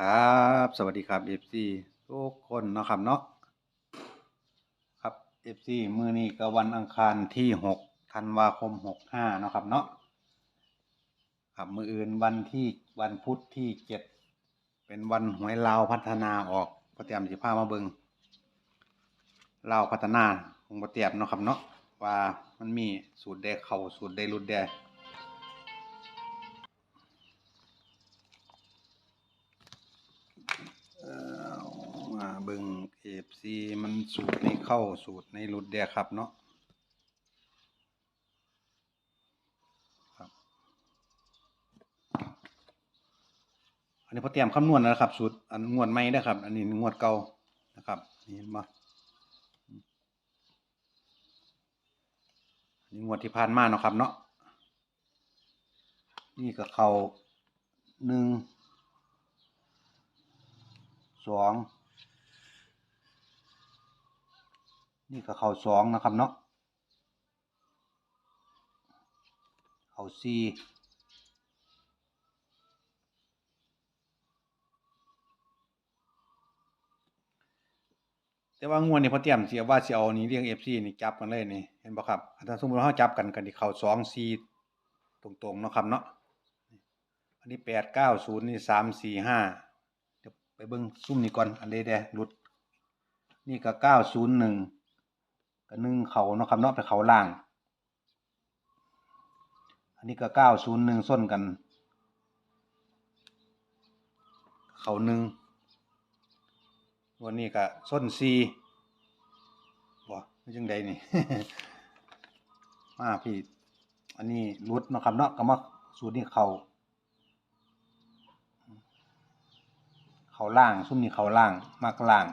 ครับ สวัสดีครับ FC ทุกคนนะครับเนาะครับ FC มือนี้ก็วันอังคารที่6ธันวาคม65เนาะครับเนาะครับมืออื่นวันที่วันพุธที่7เป็นวันหวยลาวพัฒนาออกก็เตรียมสิพามาเบิงลาวพัฒนาของบ่เตรียมเนาะครับเนาะว่ามันมีสูตรใดเข้าสูตรใดหลุดใด มาเบิ่งเอฟซีมันสูตรในเข้าสูตรในรุดเดียครับเนาะครับ อันนี้พอเตรียมคำนวณแล้วนะครับ สูตรอันงวดใหม่นะครับ อันนี้งวดเก่านะครับนี่เห็นบ่อันนี้งวดที่ผ่านมาเนาะครับเนาะนี่ก็เข้าหนึ่งสอง นี่ก็เข่าสองนะครับเนาะเข่าสี่แต่ว่างวดนี้พอเตรียมเสียว่าเสิเอานี้เรียงเอฟซีนี่จับกันเลยนี่เห็นบ่ครับถ้าสมมติว่าเราจับกันกันที่เข่าสองสี่ตรงๆเนาะครับเนาะอันนี้แปดเก้าศูนย์นี่สามสี่ห้าเดี๋ยวไปเบิ้งซุ่มนี่ก่อนอันใดแดหลุด นี่ก็เก้าศูนย์หนึ่ง หนึ่งเขาเนาะครับเนาะไปเขาล่าง อันนี้ก็เก้าศูนย์หนึ่งส้นกัน เขาหนึ่งวันนี้ก็ส้นซีบ่ไม่จังใดนี่ มาพี่อันนี้รุดเนาะครับเนาะก็มาสูตรนี้เขาเขาล่าง ซุ่มนี่เขาล่างมากล่าง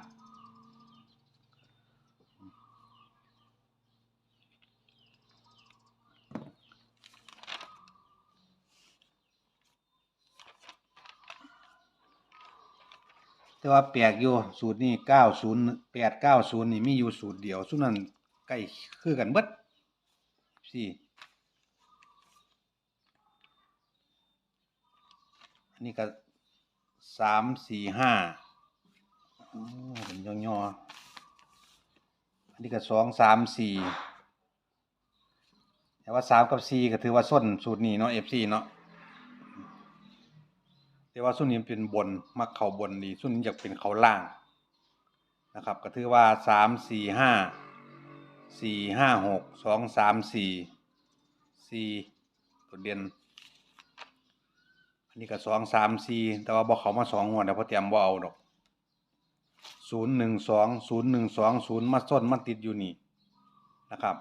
แต่ว่าแปลกอยู่สูตรนี้เก้าศูนย์แปดเก้าศูนย์นี่มีอยู่สูตรเดียวซุ่มนั้นใกล้คือกันเบิดสี่อันนี้ก็สามสี่ห้าเป็นย่อย่อๆอันนี้ก็สองสามสี่แต่ว่าสามกับสี่ก็ถือว่าส้นสูตรนี้เนาะเอฟซีเนาะ แต่ว่าส่วนนี้มันเป็นบนมักเขาบนดีส่วนนี้อยากเป็นเขาล่างนะครับ ก็ถือว่าสามสี่ห้าสี่ห้าหกสองสามสี่สี่ตัวเด่นอันนี้ก็สองสามสี่แต่ว่าบอกเขามาสองหัวเดี๋ยวพอเตรียมบ่าเอาดอกศูนย์หนึ่งสองศูนย์หนึ่งสองศูนย์มาส้นมาติดอยู่นี่นะครับ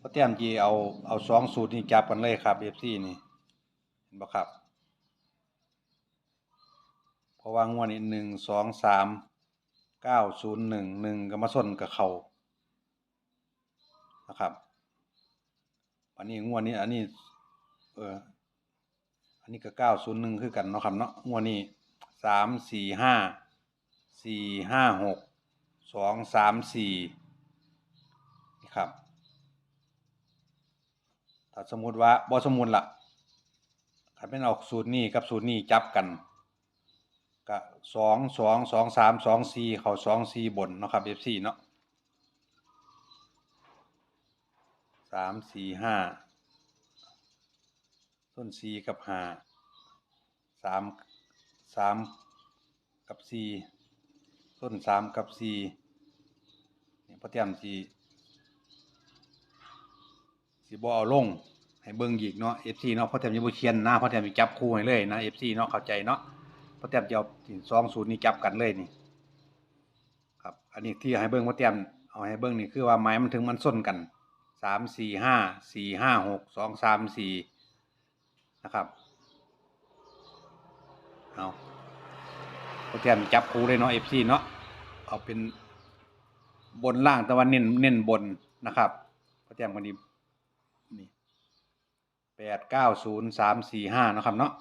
พอ เตรียมจีเอาเอาสองสูตรนี้จับกันเลยครับเอฟซีนี่เห็นบ่ครับ เพราะว่างวดนี้หนึ่งสองสามเก้าศูนย์หนึ่งหนึ่งก็มาส้นกับเขานะครับ อันนี้งวดนี้อันนี้ เอออันนี้ก็เก้าศูนย์หนึ่งคือกันเนาะครับเนาะงวดนี้สามสี่ห้าสี่ห้าหกสองสามสี่นี่ครับ ถ้าสมมุติว่าบ่สมมุติล่ะคันเป็นเอาสูตรนี้กับสูตรนี้จับกันก็สองสองสองสามสองสี่เขาสองสี่บนเนาะครับ FC เนาะสามสี่ห้าต้นสี่กับห้าสามสามกับสี่ต้นสามกับสี่เนี่ยพอเตรียมสี่ สิบ่เอาลงให้เบิ่งอีกเนาะ FC เนาะเพราะแต่มีบ่เขียนนะเพราะแต่มีจับคู่ให้เลยนะ FC เนาะเข้าใจเนาะเพราะแต่จะเอาสิสองศูนย์นี้จับกันเลยนี่ ครับ อันนี้ที่ให้เบิ่งเพราะแต่เอาให้เบิ่งนี่คือว่าไม้มันถึงมันส้นกันสามสี่ห้าสี่ห้าหกสองสามสี่นะครับเอาเพราะแต่จับคู่เลยเนาะ FC เนาะเอาเป็นบนล่างแต่ว่าเน้นเน้นบนนะครับเพราะแต่กันนี้ แปดเก้าศูนย์สามสี่ห้านะครับเนาะ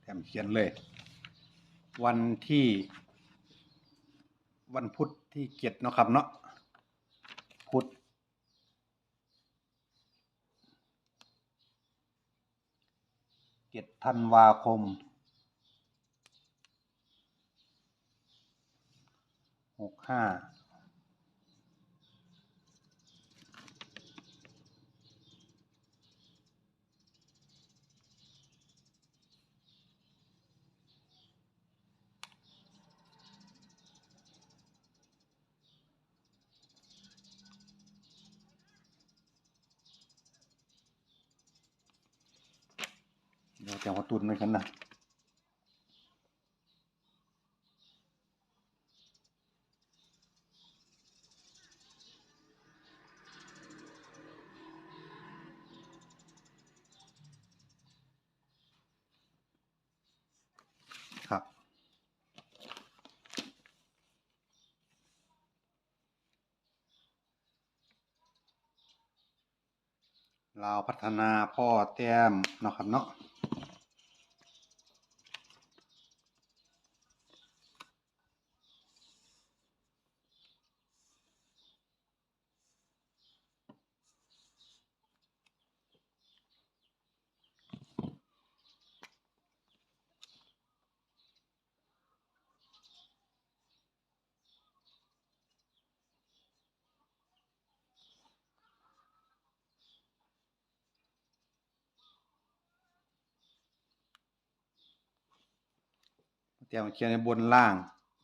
แถมเขียนเลย วันที่ วันพุธที่เจ็ดเนาะครับเนาะพุธเจ็ดธันวาคมหกห้า เดี๋ยวจะเอาตุนไว้กันนะครับเราวพัฒนาพ่อแต้มเนาะครับเนาะ เตรียมเขียนในบนล่าง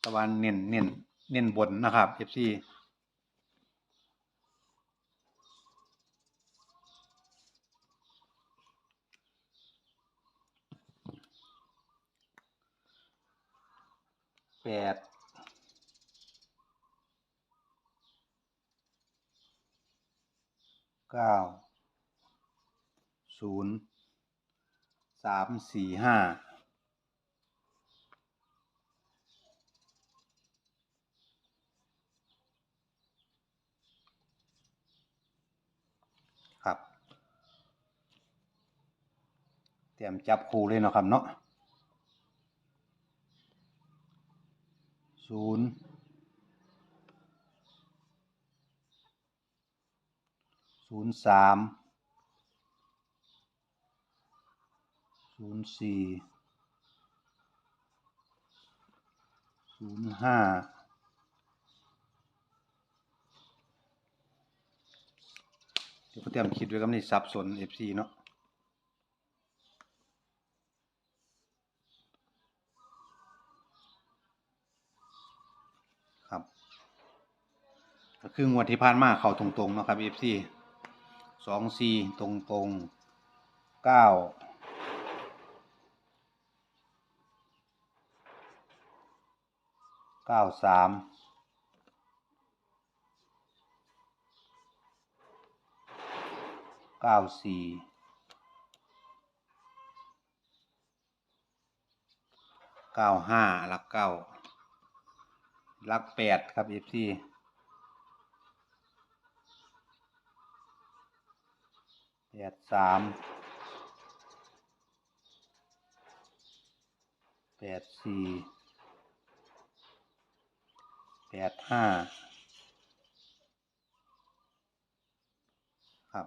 ตะวันเน้นเน้นเน้นบนนะครับ FC แปดเก้าศูนย์สามสี่ห้า ครับ เตรียมจับคู่เลยเนาะครับเนาะศูนย์ศูนย์สามศูนย์สี่ศูนย์ห้าเดี๋ยวเตรียมคิดไว้กับนี่สับสน FC เนาะครับ ก็ คืองวดที่ผ่านมาเข้าตรงๆเนาะครับ FC สองสี่ตรงๆเก้าเก้าสามเก้าสี่เก้าห้าลักเก้าลักแปดครับเอฟซี แปดสามแปดสี่แปดห้าครับ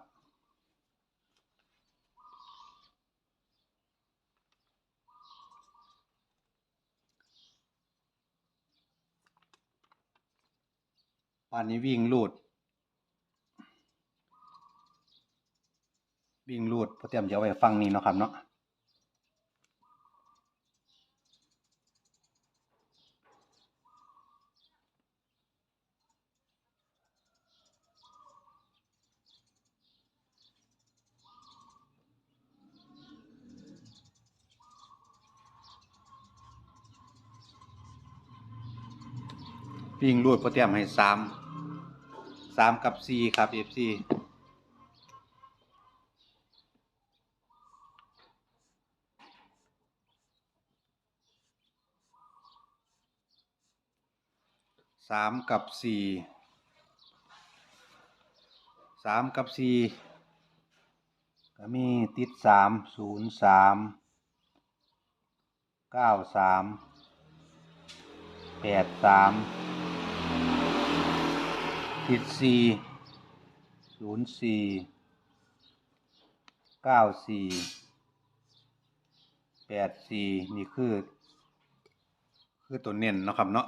วันนี้วิ่งลูด วิ่งลูดพอเตรียมจะเอาไว้ฟังนี่เนาะครับเนาะวิ่งลูดพอเตรียมให้สามสามกับสี่ครับเอฟซี สามกับสี่สามกับสี่ก็มีติดสามศูนย์สามเก้าสามแปดสามติดสี่ศูนย์สี่เก้าสี่แปดสี่นี่คือ คือตัวเน้นนะครับเนาะ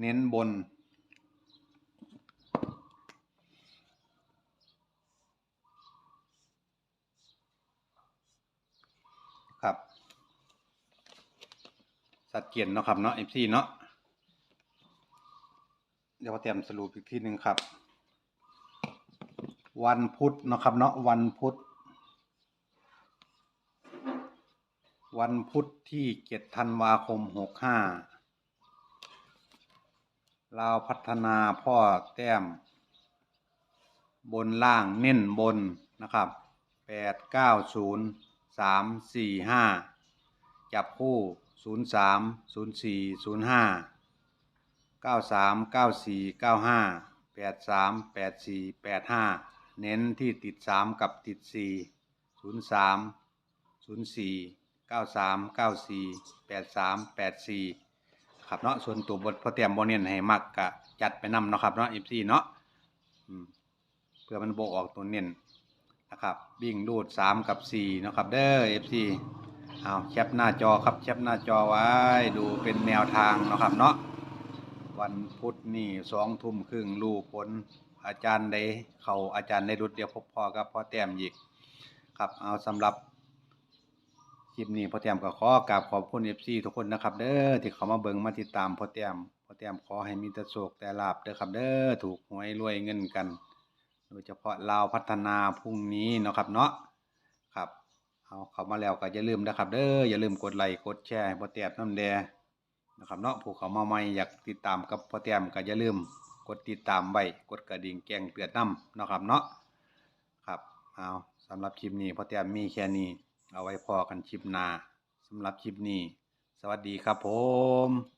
เน้นบน ครับ สัดเกียนเนาะครับเนาะ FC เนาะเดี๋ยวเตรียมสรุปอีกทีหนึ่งครับ วันพุธเนาะครับเนาะวันพุธวันพุธที่เจ็ดธันวาคมหกห้า ลาวพัฒนาพ่อแต้ม บนล่างเน้นบนนะครับแปดเก้าศูนย์สามสี่ห้าจับคู่ศูนย์สามศูนย์สี่ศูนย์ห้าเก้าสามเก้าสี่เก้าห้าแปดสามแปดสี่แปดห้าเน้นที่ติดสามกับติดสี่ศูนย์สามศูนย์สี่เก้าสามเก้าสี่แปดสามแปดสี่ ครับเนาะส่วนตัวบทพอเตรียมโบเนียนให้มักกะจัดไปนำเนาะครับเนาะ FC เนาะเพื่อมันโบออกตัวเน้นนะครับวิ่งรูดสามกับสี่เนาะครับเด้อ FC เอาแคปหน้าจอครับแคปหน้าจอไว้ดูเป็นแนวทางเนาะครับเนาะวันพุธนี่สองทุ่มครึ่งลูกผลอาจารย์ได้เขาอาจารย์ได้รุดเดียวพบพอกับพ่อแต้มอีกครับเอาสำหรับ ลิปนี้พ่อแต้มก็ขอกราบขอบคุณ FC ทุกคนนะครับ เด้อที่เขามาเบิ่งมาติดตามพ่อแต้มพ่อแต้มขอให้มีแต่โชคแต่ลาบเด้อครับ เด้อถูกหวยรวยเงินกัน โดยเฉพาะลาวพัฒนาพรุ่งนี้เนาะครับเนาะครับเอาเข้ามาแล้วก็อย่าลืมนะครับ เด้ออย่าลืมกดไลค์กดแชร์พ่อแต้มน้ำแดนะครับเนาะผู้เขามาใหม่อยากติดตามกับพ่อแต้มก็อย่าลืมกดติดตามไว้กดกระดิ่งแจ้งเตือนน้ำเนาะครับเนาะครับเอาสำหรับคลิปนี้พ่อแต้มมีแค่นี้ เอาไว้พอกันคลิปหน้าสำหรับคลิปนี้ สวัสดีครับผม